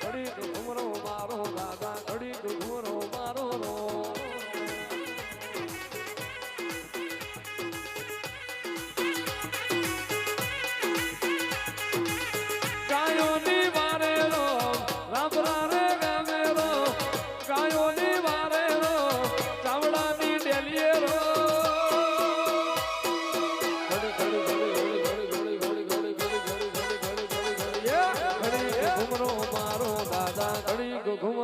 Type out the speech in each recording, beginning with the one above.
ઘડીને ઉમરો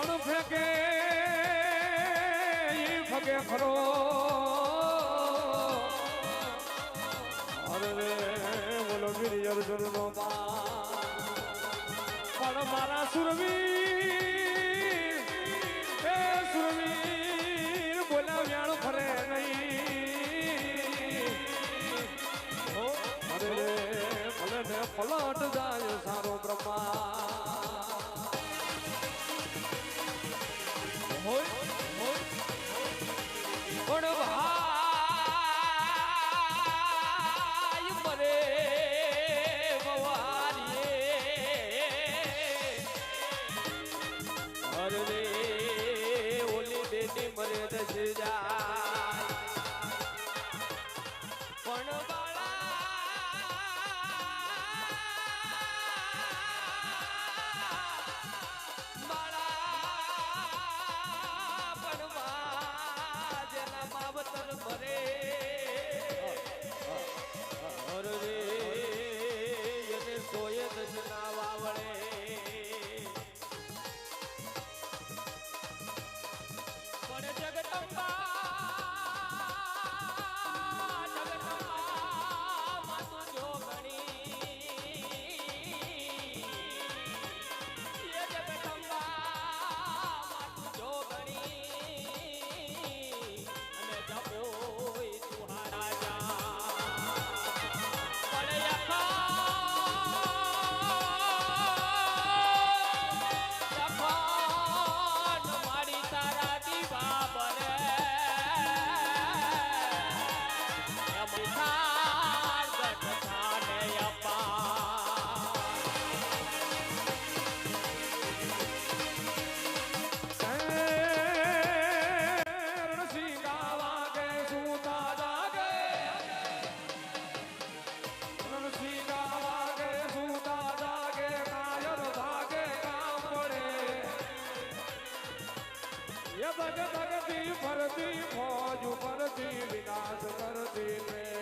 કોણ ફેંકે એ ફગે ખરો. અરે બોલો ગિરી અર્જુન પણ મારા સુરવીર, એ સુરવીર બોલાવ્યાણ ફરે નહીં. અરે ભલે ને પલટ જાય ભગ ભગતી ફરતી ફોજ ફરતી વિનાશ કરતી મેં